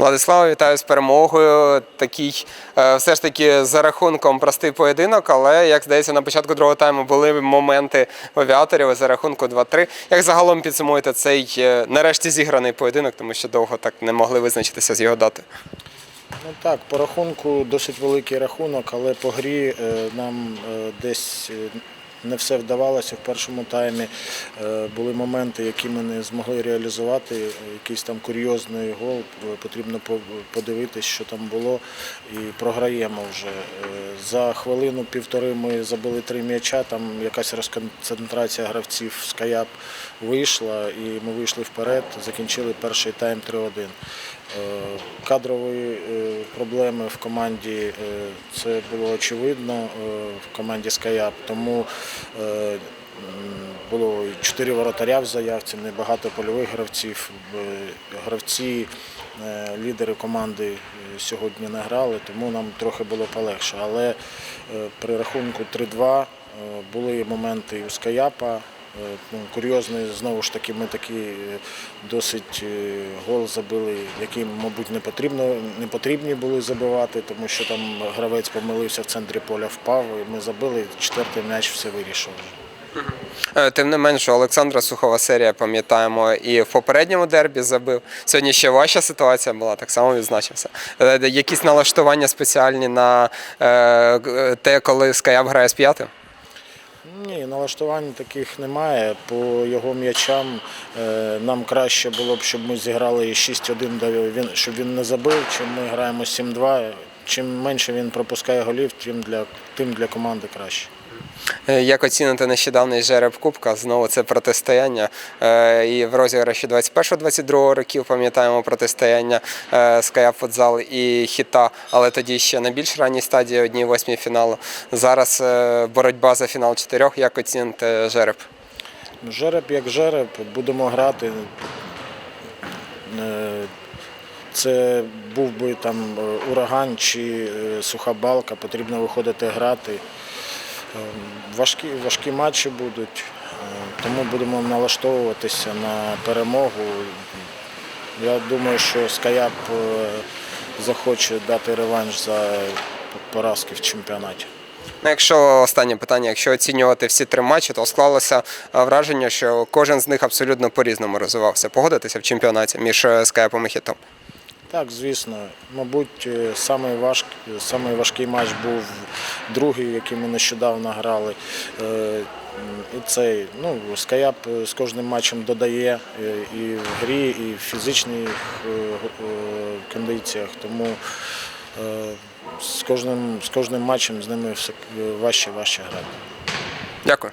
Владислава, вітаю з перемогою. Такий е, все ж таки за рахунком простий поєдинок, але як здається, на початку другого тайму були моменти в авіаторів за рахунку 2-3. Як загалом підсумуєте цей е, нарешті зіграний поєдинок, тому що довго так не могли визначитися з його дати. Ну так, по рахунку досить великий рахунок, але по грі е, нам десь не все вдавалося в першому таймі. Е, Були моменти, які ми не змогли реалізувати. Якийсь там курйозний гол. Е, Потрібно по- подивитись, що там було, і програємо вже. Е, За хвилину-півтори ми забили три м'яча, там якась розконцентрація гравців з Каяп вийшла, і ми вийшли вперед, закінчили перший тайм 3-1. Е, Кадрові проблеми в команді це було очевидно в команді Скаяп, тому було чотири воротаря в заявці, небагато польових гравців. Е, Гравці, е, лідери команди е, сьогодні не грали, тому нам трохи було полегше. Але е, при рахунку 3-2 е, були моменти у Скаяпа. Е, Ну, курйозний, знову ж таки, ми такий е, досить е, гол забили, який, мабуть, не потрібно, не потрібні були забивати, тому що там гравець помилився в центрі поля, впав, і ми забили, четвертий м'яч все вирішив. Тим не менше, Олександра Сухова серія, пам'ятаємо, і в попередньому дербі забив. Сьогодні ще важча ситуація була, так само відзначився. Якісь налаштування спеціальні на те, коли Скаяп грає з п'ятим? Ні, налаштувань таких немає. По його м'ячам е, нам краще було б, щоб ми зіграли 6-1, де він, щоб він не забив, чим ми граємо 7-2. Чим менше він пропускає голів, тим для, тим для команди краще. Е, Як оціните нещодавний жереб Кубка? Знову це протистояння. Е, І в розіграші 21-22 років пам'ятаємо протистояння е, Скаяп Футзал і Хіта, але тоді ще на більш ранній стадії одній восьмій фіналу. Зараз е, боротьба за фінал чотирьох. Як оціните жереб? Жереб як жереб, будемо грати. Це був би там е, ураган чи е, суха балка, потрібно виходити грати. Е, Важкі, важкі матчі будуть, е, тому будемо налаштовуватися на перемогу. Я думаю, що Скаяп захоче дати реванш за поразки в чемпіонаті. Ну, якщо останнє питання, якщо оцінювати всі три матчі, то склалося враження, що кожен з них абсолютно по-різному розвивався. Погодитися в чемпіонаті між Скаяпом і Хітом. Так, звісно. Мабуть, е, самий важ... самий важкий матч був другий, який ми нещодавно грали. Е, І цей, ну, Скаяп е, з кожним матчем додає і в грі, і в фізичних кондиціях. Тому з кожним, з кожним матчем з ними все важче важче грати. Дякую.